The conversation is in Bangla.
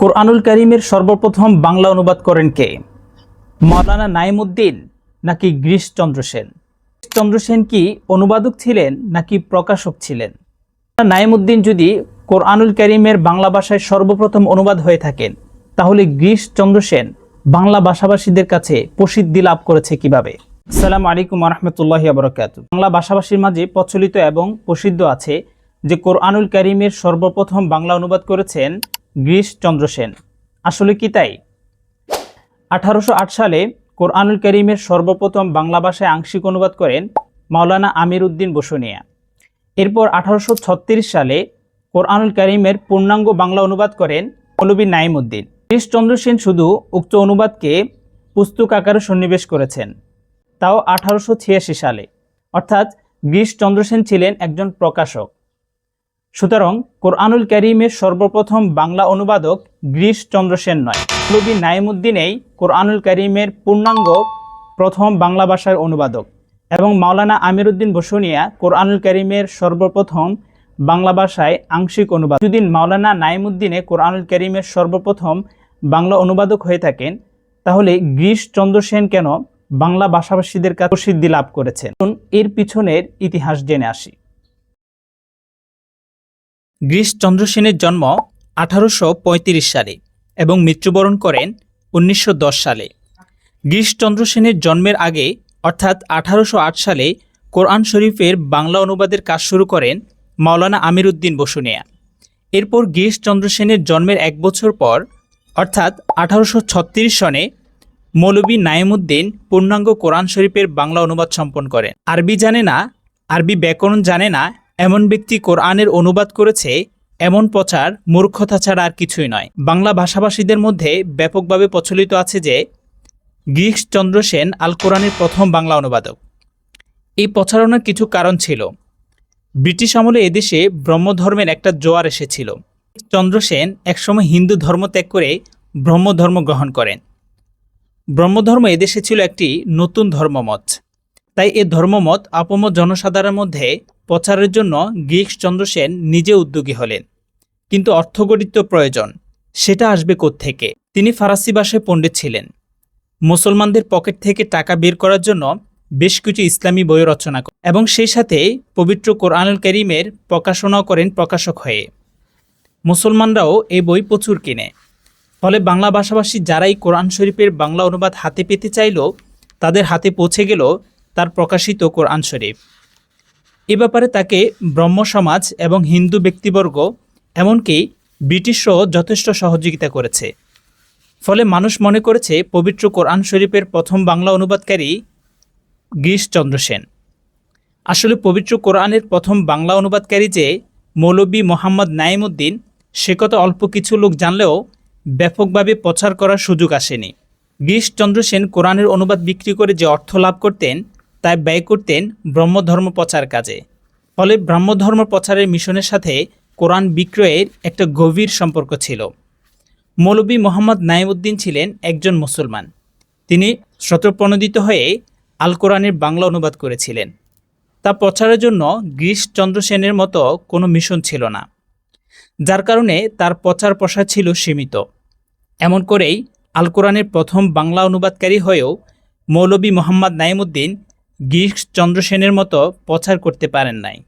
কোরআনুল করিমের সর্বপ্রথম বাংলা অনুবাদ করেন কে? মৌলানা নাইমুদ্দিন নাকি গিরিশচন্দ্র সেন? চন্দ্র সেন কি অনুবাদক ছিলেন নাকি প্রকাশক ছিলেন? নাইমুদ্দিন যদি কোরআনুল করিমের বাংলা ভাষায় সর্বপ্রথম অনুবাদ হয়ে থাকেন, তাহলে গিরিশচন্দ্র সেন বাংলা ভাষাভাষীদের কাছে প্রসিদ্ধি লাভ করেছে কীভাবে? সালাম আলাইকুম রহমতুল্লাহ বরকাত বাংলা ভাষাভাষীর মাঝে প্রচলিত এবং প্রসিদ্ধ আছে যে কোরআনুল করিমের সর্বপ্রথম বাংলা অনুবাদ করেছেন গিরিশচন্দ্র সেন। আসলে কি তাই? আঠারোশো আট সালে কোরআনুল করিমের সর্বপ্রথম বাংলা ভাষায় আংশিক অনুবাদ করেন মাওলানা আমির উদ্দিন বসুনিয়া। এরপর আঠারোশো ছত্রিশ সালে কোরআনুল করিমের পূর্ণাঙ্গ বাংলা অনুবাদ করেন মৌলবী নাইমুদ্দিন গিরিশচন্দ্র সেন শুধু উক্ত অনুবাদকে পুস্তক আকারে সন্নিবেশ করেছেন, তাও আঠারোশো ছিয়াশি সালে। অর্থাৎ গিরিশচন্দ্র সেন ছিলেন একজন প্রকাশক। সুতরাং কোরআনুল করিমের সর্বপ্রথম বাংলা অনুবাদক গিরিশচন্দ্র সেন নয়। মৌলবী নাইমুদ্দিনেই কোরআনুল করিমের পূর্ণাঙ্গ প্রথম বাংলা ভাষার অনুবাদক এবং মাওলানা আমিরুদ্দিন বসুনিয়া কোরআনুল করিমের সর্বপ্রথম বাংলা ভাষায় আংশিক অনুবাদ। যদি মাওলানা নাইমুদ্দিনে কোরআনুল করিমের সর্বপ্রথম বাংলা অনুবাদক হয়ে থাকেন, তাহলে গিরিশচন্দ্র সেন কেন বাংলা ভাষাভাষীদের কাছে প্রসিদ্ধি লাভ করেছেন? এর পিছনের ইতিহাস জেনে আসি। গিরিশচন্দ্র সেনের জন্ম আঠারোশো পঁয়ত্রিশ সালে এবং মৃত্যুবরণ করেন উনিশশো দশ সালে। গিরিশচন্দ্র সেনের জন্মের আগে, অর্থাৎ আঠারোশো আট সালে, কোরআন শরীফের বাংলা অনুবাদের কাজ শুরু করেন মাওলানা আমির উদ্দিন বসুনিয়া। এরপর গিরিশচন্দ্র সেনের জন্মের এক বছর পর, অর্থাৎ আঠারোশো ছত্রিশ সনে, মৌলবী নাইমুদ্দিন পূর্ণাঙ্গ কোরআন শরীফের বাংলা অনুবাদ সম্পন্ন করেন। আরবি জানে না, আরবি ব্যাকরণ জানে না এমন ব্যক্তি কোরআনের অনুবাদ করেছে, এমন প্রচার, মূর্খতা ছাড়া আর কিছুই নয়। বাংলা ভাষাভাষীদের মধ্যে ব্যাপকভাবে প্রচলিত আছে যে, গিরিশচন্দ্র সেন আল কোরআনের প্রথম বাংলা অনুবাদক। এই প্রচারণার কিছু কারণ ছিল। ব্রিটিশ আমলে এদেশে ব্রহ্মধর্মের একটা জোয়ার এসেছিল। চন্দ্র সেন একসময় হিন্দু ধর্ম ত্যাগ করে ব্রহ্মধর্ম গ্রহণ করেন। ব্রহ্মধর্ম এদেশে ছিল একটি নতুন ধর্মমত। তাই এ ধর্মমত আপম জনসাধারণের মধ্যে প্রচারের জন্য গিরিশচন্দ্র সেন নিজে উদ্যোগী হলেন। কিন্তু অর্থগঠিত প্রয়োজন, সেটা আসবে থেকে তিনি ফারাসি ভাষায় পণ্ডিত ছিলেন। মুসলমানদের পকেট থেকে টাকা বের করার জন্য বেশ কিছু ইসলামী বই রচনা করেন এবং সেই সাথে পবিত্র কোরআনুল করিমের প্রকাশনাও করেন প্রকাশক হয়ে। মুসলমানরাও এই বই প্রচুর কিনে। ফলে বাংলা ভাষাভাষী যারাই কোরআন শরীফের বাংলা অনুবাদ হাতে পেতে চাইল, তাদের হাতে পৌঁছে গেল তার প্রকাশিত কোরআন শরীফ। এ ব্যাপারে তাকে ব্রহ্ম সমাজ এবং হিন্দু ব্যক্তিবর্গ, এমনকি ব্রিটিশরাও যথেষ্ট সহযোগিতা করেছে। ফলে মানুষ মনে করেছে পবিত্র কোরআন শরীফের প্রথম বাংলা অনুবাদকারী গিরিশচন্দ্র সেন। আসলে পবিত্র কোরআনের প্রথম বাংলা অনুবাদকারী যে মৌলবী মোহাম্মদ নাইমুদ্দিন সে কথা অল্প কিছু লোক জানলেও ব্যাপকভাবে প্রচার করার সুযোগ আসেনি। গিরিশচন্দ্র সেন কোরআনের অনুবাদ বিক্রি করে যে অর্থ লাভ করতেন তাই ব্যয় করতেন ব্রহ্মধর্ম প্রচার কাজে। ফলে ব্রহ্মধর্ম প্রচারের মিশনের সাথে কোরআন বিক্রয়ের একটা গভীর সম্পর্ক ছিল। মৌলবী মোহাম্মদ নাইমুদ্দিন ছিলেন একজন মুসলমান। তিনি স্বতঃপ্রণোদিত হয়ে আল কোরআনের বাংলা অনুবাদ করেছিলেন। তা প্রচারের জন্য গিরিশচন্দ্র সেনের মতো কোনো মিশন ছিল না। যার কারণে তার প্রচার প্রসার ছিল সীমিত। এমন করেই আল কোরআনের প্রথম বাংলা অনুবাদকারী হয়েও মৌলবী মোহাম্মদ নাইমুদ্দিন গিরিশচন্দ্র সেনের মতো প্রচার করতে পারেন নাই।